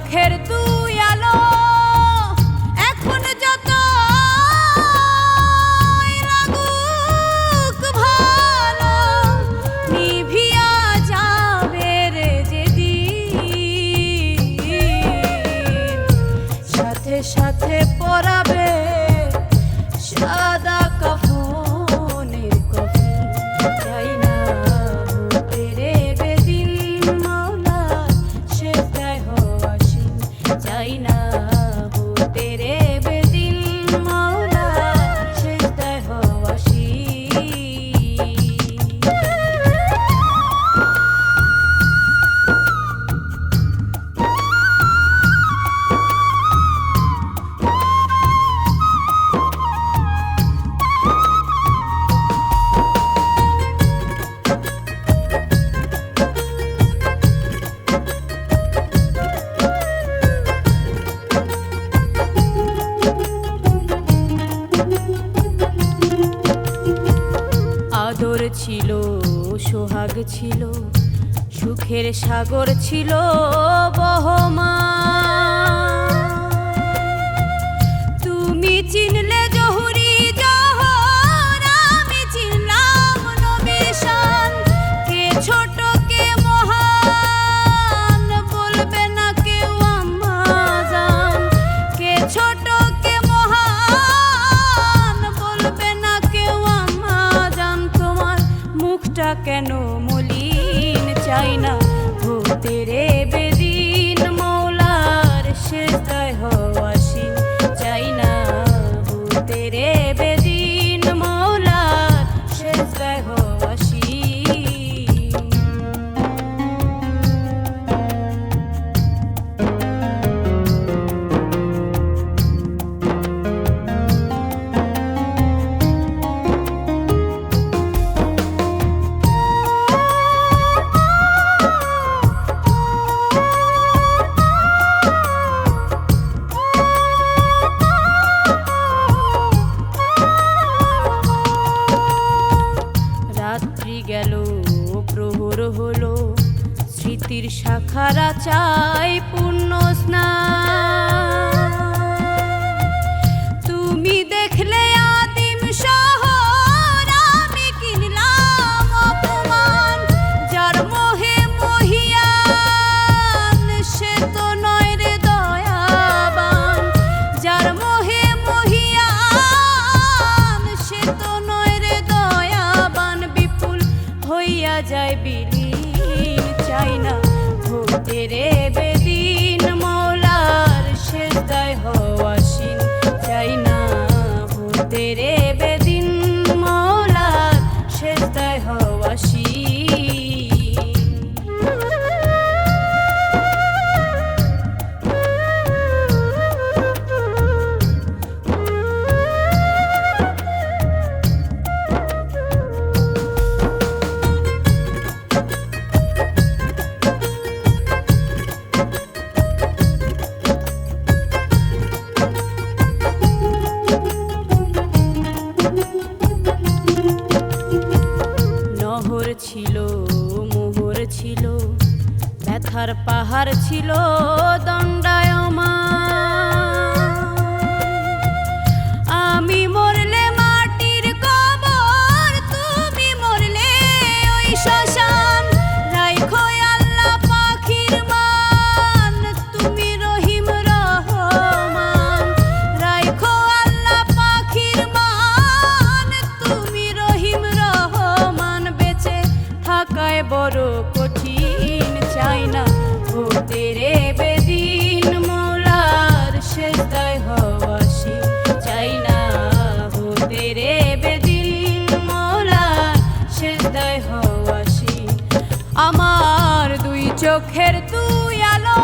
quiero que tú vaina ছিল সুখের সাগর ছিল বহমা তুমি চিনলে শাখারা চাই পূর্ণ স্নান। তুমি দেখলে আদিম শহর, আমি কিনলাম অপমান। যার মোহে মহিয়ান, সে তো নয় রে দয়াবান। যার মোহে মহিয়ান, সে তো নয় রে দয়াবান। বিপুল হইয়া যায় বীর it is. সোনার পাহাড় ছিল দণ্ড চোখের তুই আলো